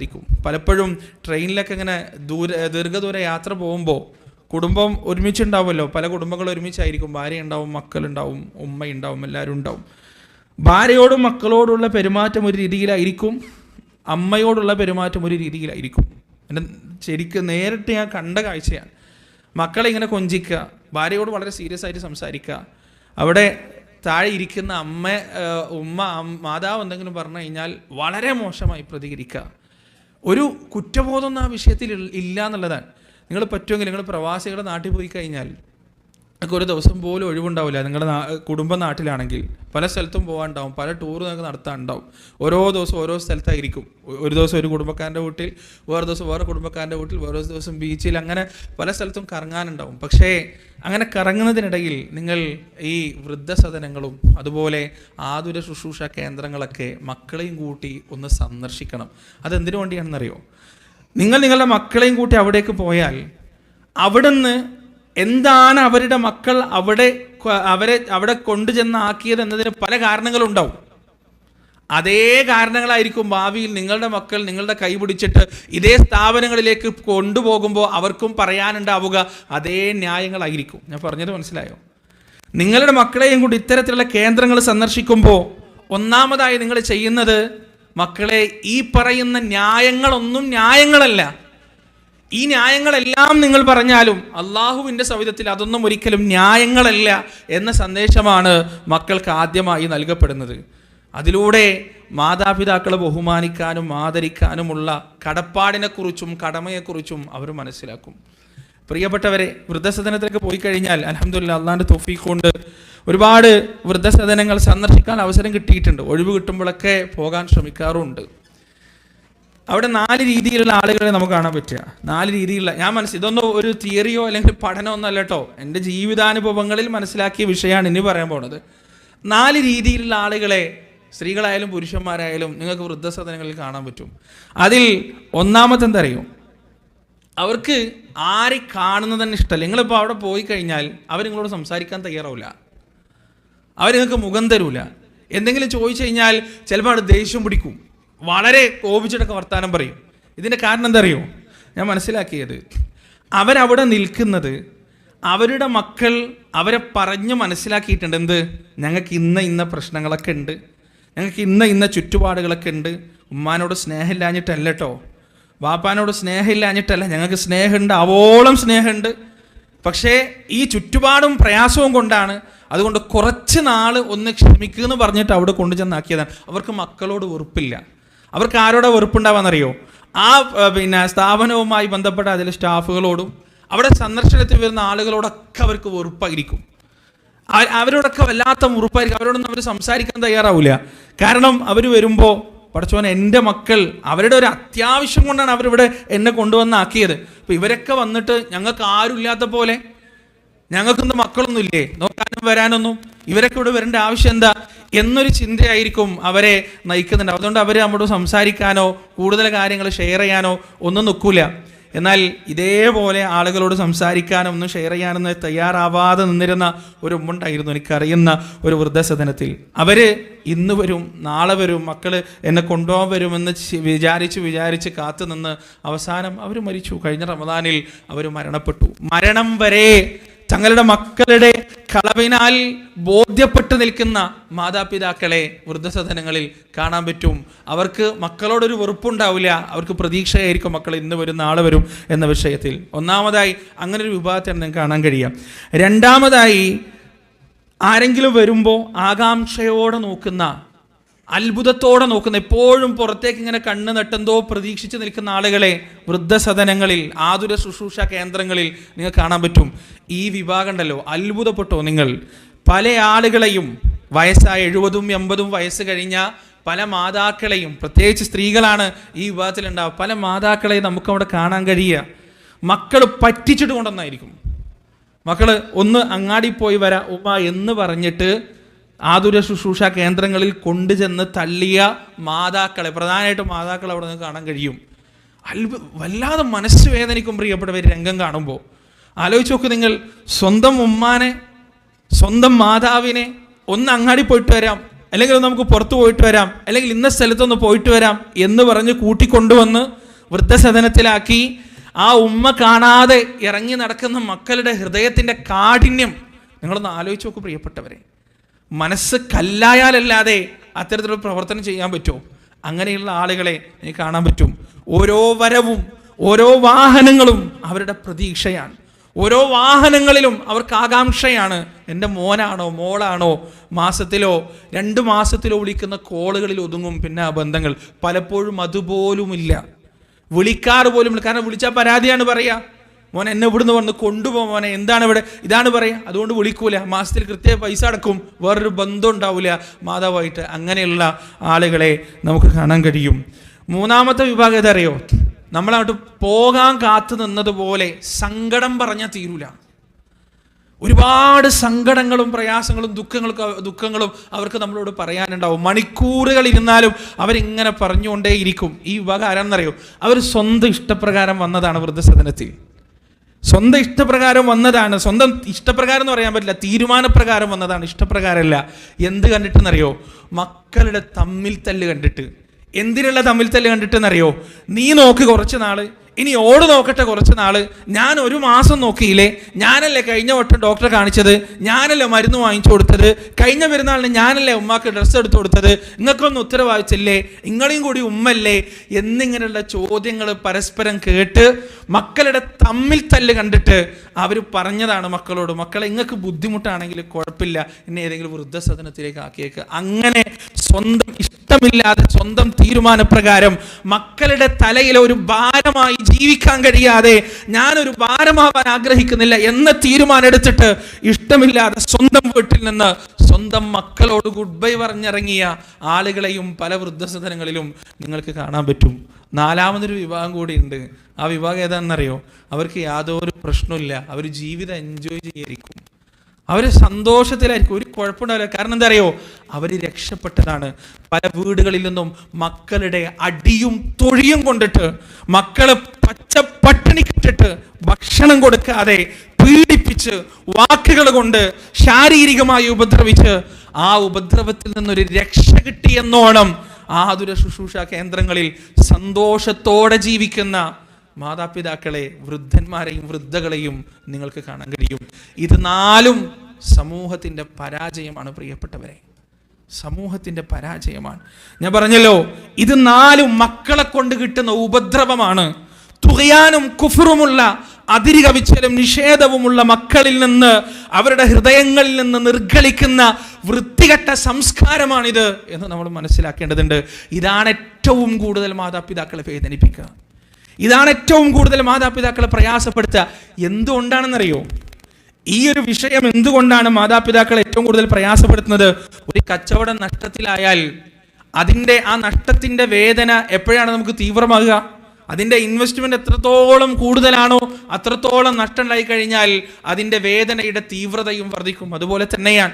ഇരിക്കും പലപ്പോഴും ട്രെയിനിലൊക്കെ ഇങ്ങനെ ദൂര ദീർഘദൂര യാത്ര പോകുമ്പോൾ കുടുംബം ഒരുമിച്ചുണ്ടാവുമല്ലോ. പല കുടുംബങ്ങൾ ഒരുമിച്ചായിരിക്കും. ഭാര്യ ഉണ്ടാവും മക്കളുണ്ടാവും ഉമ്മ ഉണ്ടാവും എല്ലാവരും ഉണ്ടാവും. ഭാര്യയോടും മക്കളോടുള്ള പെരുമാറ്റം ഒരു രീതിയിലായിരിക്കും. അമ്മയോടുള്ള പെരുമാറ്റം ഒരു രീതിയിലായിരിക്കും. എന്റെ ശരിക്കും നേരിട്ട് ഞാൻ കണ്ട കാഴ്ചയാണ്. മക്കളെ ഇങ്ങനെ കൊഞ്ചിക്കുക ഭാര്യയോട് വളരെ സീരിയസ് ആയിട്ട് സംസാരിക്കുക. അവിടെ താഴെ ഇരിക്കുന്ന അമ്മ ഉമ്മ മാതാവ് എന്തെങ്കിലും പറഞ്ഞു കഴിഞ്ഞാൽ വളരെ മോശമായി പ്രതികരിക്കുക. ഒരു കുറ്റബോധം ആ വിഷയത്തിൽ ഇല്ല എന്നുള്ളതാണ്. നിങ്ങൾ പറ്റുമെങ്കിൽ നിങ്ങൾ പ്രവാസികളുടെ നാട്ടിൽ പോയി കഴിഞ്ഞാൽ നിങ്ങൾക്ക് ഒരു ദിവസം പോലും ഒഴിവുണ്ടാവില്ല. നിങ്ങളുടെ കുടുംബ നാട്ടിലാണെങ്കിൽ പല സ്ഥലത്തും പോകാനുണ്ടാവും. പല ടൂർ നിങ്ങൾക്ക് നടത്താനുണ്ടാവും. ഓരോ ദിവസം ഓരോ സ്ഥലത്തായിരിക്കും. ഒരു ദിവസം ഒരു കുടുംബക്കാരന്റെ വീട്ടിൽ വേറെ ദിവസം വേറെ കുടുംബക്കാരന്റെ വീട്ടിൽ വേറെ ദിവസം ബീച്ചിൽ അങ്ങനെ പല സ്ഥലത്തും കറങ്ങാനുണ്ടാവും. പക്ഷേ അങ്ങനെ കറങ്ങുന്നതിനിടയിൽ നിങ്ങൾ ഈ വൃദ്ധസദനങ്ങളും അതുപോലെ ആതുര ശുശ്രൂഷ കേന്ദ്രങ്ങളൊക്കെ മക്കളെയും കൂട്ടി ഒന്ന് സന്ദർശിക്കണം. അതെന്തിനു വേണ്ടിയാണെന്നറിയോ? നിങ്ങൾ നിങ്ങളുടെ മക്കളെയും കൂട്ടി അവിടേക്ക് പോയാൽ അവിടുന്ന് എന്താണ് അവരുടെ മക്കൾ അവിടെ അവരെ അവിടെ കൊണ്ടുചെന്നാക്കിയത് എന്നതിന് പല കാരണങ്ങളുണ്ടാവും. അതേ കാരണങ്ങളായിരിക്കും ഭാവിയിൽ നിങ്ങളുടെ മക്കൾ നിങ്ങളുടെ കൈ പിടിച്ചിട്ട് ഇതേ സ്ഥാപനങ്ങളിലേക്ക് കൊണ്ടുപോകുമ്പോൾ അവർക്കും പറയാനുണ്ടാവുക അതേ ന്യായങ്ങളായിരിക്കും. ഞാൻ പറഞ്ഞത് മനസ്സിലായോ? നിങ്ങളുടെ മക്കളെയും കൂടി ഇത്തരത്തിലുള്ള കേന്ദ്രങ്ങൾ സന്ദർശിക്കുമ്പോൾ ഒന്നാമതായി നിങ്ങൾ ചെയ്യുന്നത് മക്കളെ ഈ പറയുന്ന ന്യായങ്ങളൊന്നും ന്യായങ്ങളല്ല. ഈ ന്യായങ്ങളെല്ലാം നിങ്ങൾ പറഞ്ഞാലും അള്ളാഹുവിന്റെ സവിധത്തിൽ അതൊന്നും ഒരിക്കലും ന്യായങ്ങളല്ല എന്ന സന്ദേശമാണ് മക്കൾക്ക് ആദ്യമായി നൽകപ്പെടുന്നത്. അതിലൂടെ മാതാപിതാക്കളെ ബഹുമാനിക്കാനും ആദരിക്കാനുമുള്ള കടപ്പാടിനെക്കുറിച്ചും കടമയെക്കുറിച്ചും അവർ മനസ്സിലാക്കും. പ്രിയപ്പെട്ടവരെ വൃദ്ധസദനത്തിലേക്ക് പോയി കഴിഞ്ഞാൽ അലഹമുല്ല അള്ളാന്റെ തൊഫീഖ് കൊണ്ട് ഒരുപാട് വൃദ്ധസദനങ്ങൾ സന്ദർശിക്കാൻ അവസരം കിട്ടിയിട്ടുണ്ട്. ഒഴിവ് കിട്ടുമ്പോഴൊക്കെ പോകാൻ ശ്രമിക്കാറുമുണ്ട് അവിടെ നാല് രീതിയിലുള്ള ആളുകളെ നമുക്ക് കാണാൻ പറ്റുക. നാല് രീതിയിലുള്ള ഞാൻ മനസ്സിൽ ഇതൊന്നും ഒരു തിയറിയോ അല്ലെങ്കിൽ പഠനമോ ഒന്നല്ല കേട്ടോ എന്റെ ജീവിതാനുഭവങ്ങളിൽ മനസ്സിലാക്കിയ വിഷയമാണ് ഇനി പറയാൻ പോണത്. നാല് രീതിയിലുള്ള ആളുകളെ സ്ത്രീകളായാലും പുരുഷന്മാരായാലും നിങ്ങൾക്ക് വൃദ്ധസദനങ്ങളിൽ കാണാൻ പറ്റും. അതിൽ ഒന്നാമത്തെ എന്താ അറിയോ? അവർക്ക് ആരെ കാണുന്നത് തന്നെ ഇഷ്ടമല്ല നിങ്ങളിപ്പോൾ അവിടെ പോയി കഴിഞ്ഞാൽ അവർ നിങ്ങളോട് സംസാരിക്കാൻ തയ്യാറാവില്ല അവർ നിങ്ങൾക്ക് മുഖം തരൂല. എന്തെങ്കിലും ചോദിച്ചു കഴിഞ്ഞാൽ ചിലപ്പോൾ അവിടെ ദേഷ്യം പിടിക്കും. വളരെ കോപിച്ചിട്ടൊക്കെ വർത്താനം പറയും. ഇതിന്റെ കാരണം എന്താ അറിയോ ഞാൻ മനസ്സിലാക്കിയത് അവരവിടെ നിൽക്കുന്നത് അവരുടെ മക്കൾ അവരെ പറഞ്ഞ് മനസ്സിലാക്കിയിട്ടുണ്ട്. എന്ത്? ഞങ്ങൾക്ക് ഇന്ന ഇന്ന പ്രശ്നങ്ങളൊക്കെ ഉണ്ട്. ഞങ്ങൾക്ക് ഇന്ന ഇന്ന ചുറ്റുപാടുകളൊക്കെ ഉണ്ട്. ഉമ്മാനോട് സ്നേഹമില്ലാഞ്ഞിട്ടല്ല കേട്ടോ വാപ്പാനോട് സ്നേഹമില്ലാഞ്ഞിട്ടല്ല. ഞങ്ങൾക്ക് സ്നേഹമുണ്ട്. അവോളം സ്നേഹമുണ്ട്. പക്ഷേ ഈ ചുറ്റുപാടും പ്രയാസവും കൊണ്ടാണ് അതുകൊണ്ട് കുറച്ച് നാൾ ഒന്ന് ക്ഷമിക്കുക എന്ന് പറഞ്ഞിട്ട് അവിടെ കൊണ്ടുചെന്നാക്കിയതാണ്. അവർക്ക് മക്കളോട് വെറുപ്പില്ല. അവർക്ക് ആരോടെ വെറുപ്പുണ്ടാവാന്നറിയോ? ആ പിന്നെ സ്ഥാപനവുമായി ബന്ധപ്പെട്ട അതിലെ സ്റ്റാഫുകളോടും അവിടെ സന്ദർശനത്തിൽ വരുന്ന ആളുകളോടൊക്കെ അവർക്ക് വെറുപ്പായിരിക്കും. അവ- അവരോടൊക്കെ വല്ലാത്ത മുറുപ്പായിരിക്കും. അവരോടൊന്നും അവർ സംസാരിക്കാൻ തയ്യാറാവില്ല കാരണം അവർ വരുമ്പോൾ പഠിച്ചോൻ എന്റെ മക്കൾ അവരുടെ ഒരു അത്യാവശ്യം കൊണ്ടാണ് അവരിവിടെ എന്നെ കൊണ്ടുവന്നാക്കിയത്. അപ്പോൾ ഇവരൊക്കെ വന്നിട്ട് ഞങ്ങൾക്ക് ആരുമില്ലാത്ത പോലെ ഞങ്ങൾക്കൊന്നും മക്കളൊന്നും ഇല്ലേ നോക്കാനും വരാനൊന്നും. ഇവരൊക്കെ ഇവിടെ വരേണ്ട ആവശ്യം എന്താ? എന്നൊരു ചിന്തയായിരിക്കും അവരെ നയിക്കുന്നുണ്ട്. അതുകൊണ്ട് അവർ നമ്മോട് സംസാരിക്കാനോ കൂടുതൽ കാര്യങ്ങൾ ഷെയർ ചെയ്യാനോ ഒന്നും നിൽക്കൂല എന്നാൽ ഇതേപോലെ ആളുകളോട് സംസാരിക്കാനോ ഒന്നും ഷെയർ ചെയ്യാനൊന്നും തയ്യാറാവാതെ നിന്നിരുന്ന ഒരു ഉമ്മുണ്ടായിരുന്നു എനിക്കറിയുന്ന ഒരു വൃദ്ധസദനത്തിൽ. അവർ ഇന്ന് വരും നാളെ വരും മക്കൾ എന്നെ കൊണ്ടുപോകാൻ വരുമെന്ന് വിചാരിച്ച് വിചാരിച്ച് കാത്തു നിന്ന് അവസാനം അവർ മരിച്ചു. കഴിഞ്ഞ റമദാനിൽ അവർ മരണപ്പെട്ടു. മരണം വരെ തങ്ങളുടെ മക്കളുടെ കളവിനാൽ ബോധ്യപ്പെട്ടു നിൽക്കുന്ന മാതാപിതാക്കളെ വൃദ്ധസദനങ്ങളിൽ കാണാൻ പറ്റും. അവർക്ക് മക്കളോടൊരു വെറുപ്പുണ്ടാവില്ല. അവർക്ക് പ്രതീക്ഷയായിരിക്കും മക്കൾ ഇന്ന് വരും നാളെ വരും എന്ന വിഷയത്തിൽ. ഒന്നാമതായി അങ്ങനെ ഒരു വിഭാഗത്തെ നിങ്ങൾക്ക് കാണാൻ കഴിയാം. രണ്ടാമതായി ആരെങ്കിലും വരുമ്പോൾ ആകാംക്ഷയോടെ നോക്കുന്ന അത്ഭുതത്തോടെ നോക്കുന്ന എപ്പോഴും പുറത്തേക്ക് ഇങ്ങനെ കണ്ണ് നട്ടെന്തോ പ്രതീക്ഷിച്ച് നിൽക്കുന്ന ആളുകളെ വൃദ്ധസദനങ്ങളിൽ ആതുര ശുശ്രൂഷ കേന്ദ്രങ്ങളിൽ നിങ്ങൾ കാണാൻ പറ്റും. ഈ വിഭാഗം ഉണ്ടല്ലോ അത്ഭുതപ്പെട്ടോ നിങ്ങൾ? പല ആളുകളെയും വയസ്സായ എഴുപതും എൺപതും വയസ്സ് കഴിഞ്ഞ പല മാതാക്കളെയും പ്രത്യേകിച്ച് സ്ത്രീകളാണ് ഈ വിഭാഗത്തിലുണ്ടാവുക. പല മാതാക്കളെയും നമുക്കവിടെ കാണാൻ കഴിയുക. മക്കൾ പറ്റിച്ചിട്ട് കൊണ്ടുവന്നായിരിക്കും. മക്കൾ ഒന്ന് അങ്ങാടി പോയി വരാ ഉമ്മ എന്ന് പറഞ്ഞിട്ട് ആതുര ശുശ്രൂഷ കേന്ദ്രങ്ങളിൽ കൊണ്ടുചെന്ന് തള്ളിയ മാതാക്കളെ പ്രധാനമായിട്ടും മാതാക്കളെ അവിടെ നിന്ന് കാണാൻ കഴിയും. അത്ഭു വല്ലാതെ മനസ്സ് വേദനിക്കും പ്രിയപ്പെട്ടവർ രംഗം കാണുമ്പോൾ. ആലോചിച്ച് നോക്ക് നിങ്ങൾ സ്വന്തം ഉമ്മാനെ സ്വന്തം മാതാവിനെ ഒന്ന് അങ്ങാടി പോയിട്ട് വരാം അല്ലെങ്കിൽ നമുക്ക് പുറത്തു പോയിട്ട് വരാം അല്ലെങ്കിൽ ഇന്ന സ്ഥലത്തൊന്ന് പോയിട്ട് വരാം എന്ന് പറഞ്ഞ് കൂട്ടിക്കൊണ്ടുവന്ന് വൃദ്ധസദനത്തിലാക്കി ആ ഉമ്മ കാണാതെ ഇറങ്ങി നടക്കുന്ന മക്കളുടെ ഹൃദയത്തിന്റെ കാഠിന്യം. നിങ്ങളൊന്ന് ആലോചിച്ച് നോക്ക് പ്രിയപ്പെട്ടവരെ. മനസ്സ് കല്ലായാലല്ലാതെ അത്തരത്തിലുള്ള പ്രവർത്തനം ചെയ്യാൻ പറ്റുമോ? അങ്ങനെയുള്ള ആളുകളെ എനിക്ക് കാണാൻ പറ്റും. ഓരോ വരവും ഓരോ വാഹനങ്ങളും അവരുടെ പ്രതീക്ഷയാണ്. ഓരോ വാഹനങ്ങളിലും അവർക്ക് ആകാംക്ഷയാണ്. എന്റെ മോനാണോ മോളാണോ മാസത്തിലോ രണ്ട് മാസത്തിലോ വിളിക്കുന്ന കോളുകളിൽ ഒതുങ്ങും പിന്നെ ആ ബന്ധങ്ങൾ. പലപ്പോഴും അതുപോലുമില്ല. വിളിക്കാറ് പോലും കാരണം വിളിച്ചാൽ പരാതിയാണ് പറയുക. മോൻ എന്നെ ഇവിടുന്ന് വന്ന് കൊണ്ടുപോകാൻ എന്താണ് ഇവിടെ? ഇതാണ് പറയുക അതുകൊണ്ട് വിളിക്കൂല. മാസത്തിൽ കൃത്യ പൈസ അടക്കും. വേറൊരു ബന്ധം ഉണ്ടാവില്ല മാതാവായിട്ട് അങ്ങനെയുള്ള ആളുകളെ നമുക്ക് കാണാൻ കഴിയും. മൂന്നാമത്തെ വിഭാഗം ഏതറിയോ നമ്മളങ്ങോട്ട് പോകാൻ കാത്തു നിന്നതുപോലെ സങ്കടം പറഞ്ഞാൽ തീരൂല. ഒരുപാട് സങ്കടങ്ങളും പ്രയാസങ്ങളും ദുഃഖങ്ങളും ദുഃഖങ്ങളും അവർക്ക് നമ്മളോട് പറയാനുണ്ടാവും. മണിക്കൂറുകൾ ഇരുന്നാലും അവരിങ്ങനെ പറഞ്ഞുകൊണ്ടേയിരിക്കും. ഈ വിഭാഗം ആരാണെന്നറിയോ അവർ സ്വന്തം ഇഷ്ടപ്രകാരം വന്നതാണ് വൃദ്ധസദനത്തിൽ. സ്വന്തം ഇഷ്ടപ്രകാരം വന്നതാണ്. സ്വന്തം ഇഷ്ടപ്രകാരം എന്ന് പറയാൻ പറ്റില്ല. തീരുമാനപ്രകാരം വന്നതാണ്. ഇഷ്ടപ്രകാരമല്ല. എന്ത് കണ്ടിട്ടെന്നറിയോ? മക്കളുടെ തമ്മിൽ തല്ല് കണ്ടിട്ട്. എന്തിനുള്ള തമ്മിൽ തല്ല് കണ്ടിട്ടെന്നറിയോ? നീ നോക്ക് കുറച്ച് നാൾ. ഇനി ഓട് നോക്കട്ടെ കുറച്ച് നാൾ ഞാൻ ഒരു മാസം നോക്കിയില്ലേ? ഞാനല്ലേ കഴിഞ്ഞ വട്ടം ഡോക്ടറെ കാണിച്ചത്? ഞാനല്ലേ മരുന്ന് വാങ്ങിച്ചു കൊടുത്തത്? കഴിഞ്ഞ പെരുന്നാളിന് ഞാനല്ലേ ഉമ്മാക്ക് ഡ്രസ്സ് എടുത്തു കൊടുത്തത്? നിങ്ങൾക്കൊന്നും ഉത്തരവാദിച്ചില്ലേ നിങ്ങളെയും കൂടി ഉമ്മല്ലേ? എന്നിങ്ങനെയുള്ള ചോദ്യങ്ങൾ പരസ്പരം കേട്ട് മക്കളുടെ തമ്മിൽ തല്ല് കണ്ടിട്ട് അവർ പറഞ്ഞതാണ് മക്കളോട്. മക്കളെ നിങ്ങൾക്ക് ബുദ്ധിമുട്ടാണെങ്കിൽ കുഴപ്പമില്ല. എന്നെ ഏതെങ്കിലും വൃദ്ധസദനത്തിലേക്ക് ആക്കിയേക്ക്. അങ്ങനെ സ്വന്തം ഇഷ്ടമില്ലാതെ സ്വന്തം തീരുമാനപ്രകാരം മക്കളുടെ തലയിലെ ഒരു ഭാരമായി ജീവിക്കാൻ കഴിയാതെ ഞാനൊരു ഭാരമാവാൻ ആഗ്രഹിക്കുന്നില്ല എന്ന തീരുമാനം എടുത്തിട്ട് ഇഷ്ടമില്ലാതെ സ്വന്തം വീട്ടിൽ നിന്ന് സ്വന്തം മക്കളോട് ഗുഡ് ബൈ പറഞ്ഞിറങ്ങിയ ആളുകളെയും പല വൃദ്ധസദനങ്ങളിലും നിങ്ങൾക്ക് കാണാൻ പറ്റും. നാലാമതൊരു വിഭാഗം ഉണ്ട് ആ വിഭാഗം ഏതാണെന്നറിയോ? അവർക്ക് യാതൊരു പ്രശ്നമില്ല അവർ ജീവിതം എൻജോയ് ചെയ്യായിരിക്കും അവർ സന്തോഷത്തിലായിരിക്കും. ഒരു കുഴപ്പമുണ്ടാവില്ല. കാരണം എന്താ അറിയോ അവർ രക്ഷപ്പെട്ടതാണ്. പല വീടുകളിൽ നിന്നും മക്കളുടെ അടിയും തൊഴിയും കൊണ്ടിട്ട് മക്കളെ പച്ച പട്ടിണി കിട്ടിട്ട് ഭക്ഷണം കൊടുക്കാതെ പീഡിപ്പിച്ച് വാക്കുകൾ കൊണ്ട് ശാരീരികമായി ഉപദ്രവിച്ച് ആ ഉപദ്രവത്തിൽ നിന്നൊരു രക്ഷ കിട്ടിയെന്നോണം ആതുര ശുശ്രൂഷ കേന്ദ്രങ്ങളിൽ സന്തോഷത്തോടെ ജീവിക്കുന്ന മാതാപിതാക്കളെ വൃദ്ധന്മാരെയും വൃദ്ധകളെയും നിങ്ങൾക്ക് കാണാൻ കഴിയും. ഇത് നാലും സമൂഹത്തിന്റെ പരാജയമാണ് പ്രിയപ്പെട്ടവരെ. സമൂഹത്തിന്റെ പരാജയമാണ്. ഞാൻ പറഞ്ഞല്ലോ ഇത് നാലും മക്കളെ കൊണ്ട് കിട്ടുന്ന ഉപദ്രവമാണ്. തുകയാനും കുഫറുമുള്ള അതിരികവിച്ചലും നിഷേധവുമുള്ള മക്കളിൽ നിന്ന് അവരുടെ ഹൃദയങ്ങളിൽ നിന്ന് നിർഗളിക്കുന്ന വൃത്തികെട്ട സംസ്കാരമാണിത് എന്ന് നമ്മൾ മനസ്സിലാക്കേണ്ടതുണ്ട്. ഇതാണ് ഏറ്റവും കൂടുതൽ മാതാപിതാക്കളെ വേദനിപ്പിക്കുക. ഇതാണ് ഏറ്റവും കൂടുതൽ മാതാപിതാക്കളെ പ്രയാസപ്പെടുത്തുക എന്തുകൊണ്ടാണെന്നറിയോ? ഈ ഒരു വിഷയം എന്തുകൊണ്ടാണ് മാതാപിതാക്കളെ ഏറ്റവും കൂടുതൽ പ്രയാസപ്പെടുത്തുന്നത്? ഒരു കച്ചവടം നഷ്ടത്തിലായാൽ അതിന്റെ ആ നഷ്ടത്തിന്റെ വേദന എപ്പോഴാണ് നമുക്ക് തീവ്രമാകുക? അതിന്റെ ഇൻവെസ്റ്റ്മെന്റ് എത്രത്തോളം കൂടുതലാണോ അത്രത്തോളം നഷ്ടം ഉണ്ടായി കഴിഞ്ഞാൽ അതിന്റെ വേദനയുടെ തീവ്രതയും വർദ്ധിക്കും. അതുപോലെ തന്നെയാണ്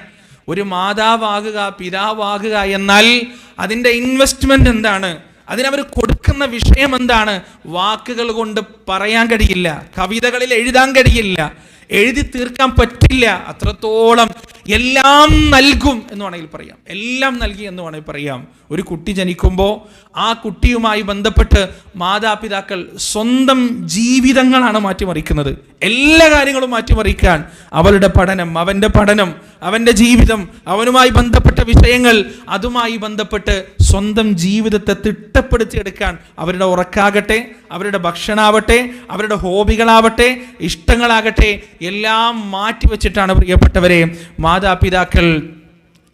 ഒരു മാതാവാകുക പിതാവാകുക എന്നാൽ അതിന്റെ ഇൻവെസ്റ്റ്മെന്റ് എന്താണ്? അതിനവർ കൊടുക്കുന്ന വിഷയം എന്താണ് വാക്കുകൾ കൊണ്ട് പറയാൻ കഴിയില്ല കവിതകളിൽ എഴുതാൻ കഴിയില്ല എഴുതി തീർക്കാൻ പറ്റില്ല അത്രത്തോളം എല്ലാം നൽകും എന്ന് വേണമെങ്കിൽ പറയാം. എല്ലാം നൽകി എന്ന് വേണമെങ്കിൽ പറയാം. ഒരു കുട്ടി ജനിക്കുമ്പോൾ ആ കുട്ടിയുമായി ബന്ധപ്പെട്ട് മാതാപിതാക്കൾ സ്വന്തം ജീവിതങ്ങളാണ് മാറ്റിമറിക്കുന്നത്. എല്ലാ കാര്യങ്ങളും മാറ്റിമറിക്കാൻ അവളുടെ പഠനം അവന്റെ പഠനം അവന്റെ ജീവിതം അവനുമായി ബന്ധപ്പെട്ട വിഷയങ്ങൾ അതുമായി ബന്ധപ്പെട്ട് സ്വന്തം ജീവിതത്തെ തിട്ടപ്പെടുത്തിയെടുക്കാൻ അവരുടെ ഉറക്കാകട്ടെ അവരുടെ ഭക്ഷണാവട്ടെ അവരുടെ ഹോബികളാവട്ടെ ഇഷ്ടങ്ങളാകട്ടെ എല്ലാം മാറ്റിവെച്ചിട്ടാണ് പ്രിയപ്പെട്ടവരെ മാതാപിതാക്കൾ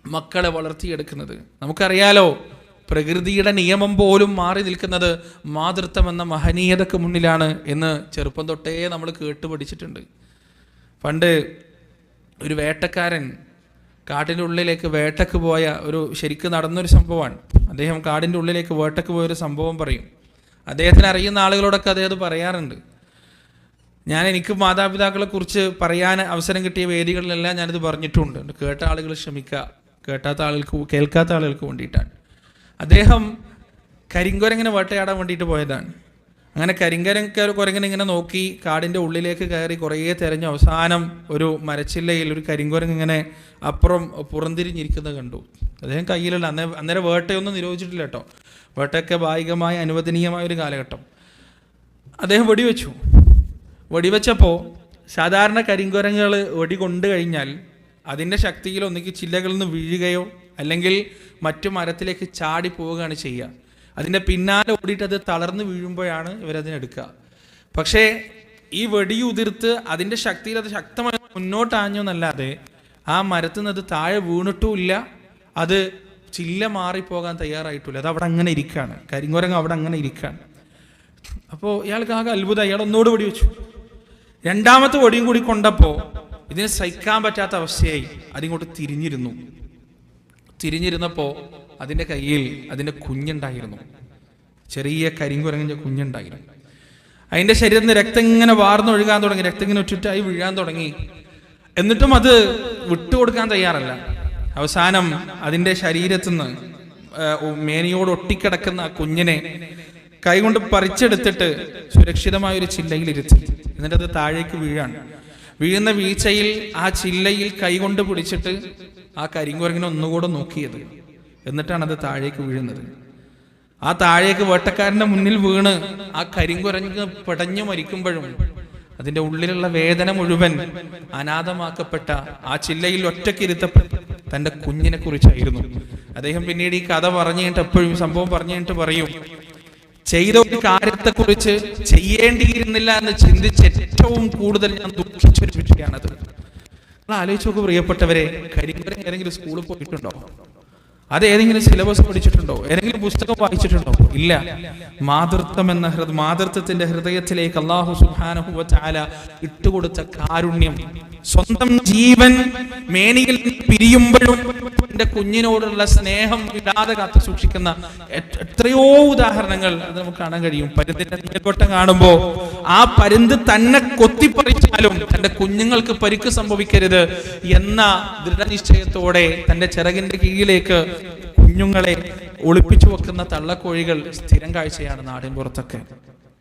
മക്കളെ വളർത്തിയെടുക്കുന്നത്. നമുക്കറിയാലോ പ്രകൃതിയുടെ നിയമം പോലും മാറി നിൽക്കുന്നത് മാതൃത്വം എന്ന മഹനീയതക്ക് മുന്നിലാണ് എന്ന് ചെറുപ്പം തൊട്ടേ നമ്മൾ കേട്ട് പഠിച്ചിട്ടുണ്ട് പണ്ട് ഒരു വേട്ടക്കാരൻ കാട്ടിന്റെ ഉള്ളിലേക്ക് വേട്ടക്ക് പോയ ഒരു ശരിക്കും നടന്നൊരു സംഭവമാണ്. അദ്ദേഹം കാടിന്റെ ഉള്ളിലേക്ക് വേട്ടക്ക് പോയൊരു സംഭവം പറയും. അദ്ദേഹത്തിന് അറിയുന്ന ആളുകളോടൊക്കെ അദ്ദേഹം പറയാറുണ്ട്. ഞാൻ എനിക്ക് മാതാപിതാക്കളെ കുറിച്ച് പറയാൻ അവസരം കിട്ടിയ വേദികളിലെല്ലാം ഞാനിത് പറഞ്ഞിട്ടുണ്ട്. കേട്ട ആളുകൾ ക്ഷമിക്കുക. കേട്ടാത്ത ആളുകൾക്ക് കേൾക്കാത്ത ആളുകൾക്ക് വേണ്ടിയിട്ടാണ്. അദ്ദേഹം കരിങ്കൊരങ്ങനെ വേട്ടയാടാൻ വേണ്ടിയിട്ട് പോയതാണ്. അങ്ങനെ കരിങ്കരൻ കുരങ്ങൻ ഇങ്ങനെ നോക്കി കാടിന്റെ ഉള്ളിലേക്ക് കയറി കുറേ തെരഞ്ഞു. അവസാനം ഒരു മരച്ചില്ലയിൽ ഒരു കരിങ്കുരങ്ങ് ഇങ്ങനെ അപ്പുറം പുറംതിരിഞ്ഞിരിക്കുന്നത് കണ്ടു. അദ്ദേഹം കയ്യിലുള്ള അന്നേ അന്നേരം വേട്ടയൊന്നും നിരോധിച്ചിട്ടില്ല കേട്ടോ. വേട്ടയൊക്കെ ഭാഗികമായ അനുവദനീയമായ ഒരു കാലഘട്ടം. അദ്ദേഹം വെടിവെച്ചു. വെടിവെച്ചപ്പോൾ സാധാരണ കരിങ്കുരങ്ങുകൾ വെടി കൊണ്ടു കഴിഞ്ഞാൽ അതിന്റെ ശക്തിയിൽ ഒന്നിക്ക് ചില്ലകളിൽ നിന്ന് വീഴുകയോ അല്ലെങ്കിൽ മറ്റു മരത്തിലേക്ക് ചാടി പോവുകയാണ് ചെയ്യുക. അതിന്റെ പിന്നാലെ ഓടിയിട്ട് അത് തളർന്ന് വീഴുമ്പോഴാണ് ഇവരതിനെടുക്കുക പക്ഷേ ഈ വെടി ഉതിർത്ത് അതിന്റെ ശക്തിയിൽ അത് ശക്തമായി മുന്നോട്ടാഞ്ഞെന്നല്ലാതെ ആ മരത്തിൽ നിന്ന് അത് താഴെ വീണിട്ടുമില്ല. അത് ചില്ല മാറിപ്പോകാൻ തയ്യാറായിട്ടില്ല. അത് അവിടെ അങ്ങനെ ഇരിക്കുകയാണ്. കരിങ്കുരങ്ങ് അവിടെ അങ്ങനെ ഇരിക്കുകയാണ്. അപ്പോൾ ഇയാൾക്ക് ആകെ അത്ഭുതം ഇയാൾ ഒന്നുകൂടി വെടി വെച്ചു രണ്ടാമത്തെ വടിയും കൂടി കൊണ്ടപ്പോൾ ഇതിനെ സഹിക്കാൻ പറ്റാത്ത അവസ്ഥയായി. അതിങ്ങോട്ട് തിരിഞ്ഞിരുന്നു. തിരിഞ്ഞിരുന്നപ്പോൾ അതിന്റെ കയ്യിൽ അതിന്റെ കുഞ്ഞുണ്ടായിരുന്നു. ചെറിയ കരിങ്കുരങ്ങിന്റെ കുഞ്ഞുണ്ടായിരുന്നു. അതിന്റെ ശരീരത്തിൽ നിന്ന് രക്തം ഇങ്ങനെ വാർന്നൊഴുകാൻ തുടങ്ങി. രക്തം ഇങ്ങനെ ചുറ്റായി വീഴാൻ തുടങ്ങി. എന്നിട്ടും അത് വിട്ടുകൊടുക്കാൻ തയ്യാറല്ല. അവസാനം അതിന്റെ ശരീരത്തിൽ നിന്ന് മേനയോട് ഒട്ടിക്കിടക്കുന്ന ആ കുഞ്ഞിനെ കൈകൊണ്ട് പറിച്ചെടുത്തിട്ട് സുരക്ഷിതമായ ഒരു ചില്ലയിൽ ഇരുത്തി. എന്നിട്ട് അത് താഴേക്ക് വീഴാണ്. വീഴുന്ന വീഴ്ചയിൽ ആ ചില്ലയിൽ കൈകൊണ്ട് പിടിച്ചിട്ട് ആ കരിങ്കുരങ്ങിനെ ഒന്നുകൂടെ നോക്കിയത്. എന്നിട്ടാണ് അത് താഴേക്ക് വീഴുന്നത്. ആ താഴേക്ക് വേട്ടക്കാരന്റെ മുന്നിൽ വീണ് ആ കരിങ്കുരങ്ങ് പടഞ്ഞു മരിക്കുമ്പോഴും അതിന്റെ ഉള്ളിലുള്ള വേദന മുഴുവൻ അനാഥമാക്കപ്പെട്ട ആ ചില്ലയിൽ ഒറ്റക്കിരുത്തപ്പെട്ട തന്റെ കുഞ്ഞിനെ കുറിച്ചായിരുന്നു. അദ്ദേഹം പിന്നീട് ഈ കഥ പറഞ്ഞു എപ്പോഴും സംഭവം പറഞ്ഞു പറയും ചെയ്ത ഒരു കാര്യത്തെക്കുറിച്ച് ചെയ്യേണ്ടിയിരുന്നില്ല എന്ന് ചിന്തിച്ച് ഏറ്റവും കൂടുതൽ ഞാൻ ദുഃഖിച്ചൊരു വിഷയമാണത്. നിങ്ങൾ ആലോചിച്ച് നോക്ക് പ്രിയപ്പെട്ടവരെ കരിങ്കരം ഏതെങ്കിലും സ്കൂളിൽ പോയിട്ടുണ്ടോ? അത് ഏതെങ്കിലും സിലബസ് പഠിച്ചിട്ടുണ്ടോ? ഏതെങ്കിലും പുസ്തകം വായിച്ചിട്ടുണ്ടോ? ഇല്ല. മാതൃത്വം എന്ന ഹൃദ മാതൃത്വത്തിന്റെ ഹൃദയത്തിലേക്ക് അള്ളാഹു സുബാനഹുവ ചാല ഇട്ടുകൊടുത്ത കാരുണ്യം സ്വന്തം ജീവൻ മേനിയിൽ പിരിയുമ്പോഴും എന്റെ കുഞ്ഞിനോടുള്ള സ്നേഹം വിടാതെ കാത്തു സൂക്ഷിക്കുന്ന എത്രയോ ഉദാഹരണങ്ങൾ അത് നമുക്ക് കാണാൻ കഴിയും. പരുന്തിന്റെ മേൽവട്ടം കാണുമ്പോ ആ പരുന്ത് തന്നെ കൊത്തിപ്പറിച്ചാലും തന്റെ കുഞ്ഞുങ്ങൾക്ക് പരിക്ക് സംഭവിക്കരുത് എന്ന ദൃഢനിശ്ചയത്തോടെ തന്റെ ചിറകിന്റെ കീഴിലേക്ക് കുഞ്ഞുങ്ങളെ ഒളിപ്പിച്ചു വെക്കുന്ന തള്ളക്കോഴികൾ സ്ഥിരം കാഴ്ചയാണ് നാടിൻ പുറത്തൊക്കെ.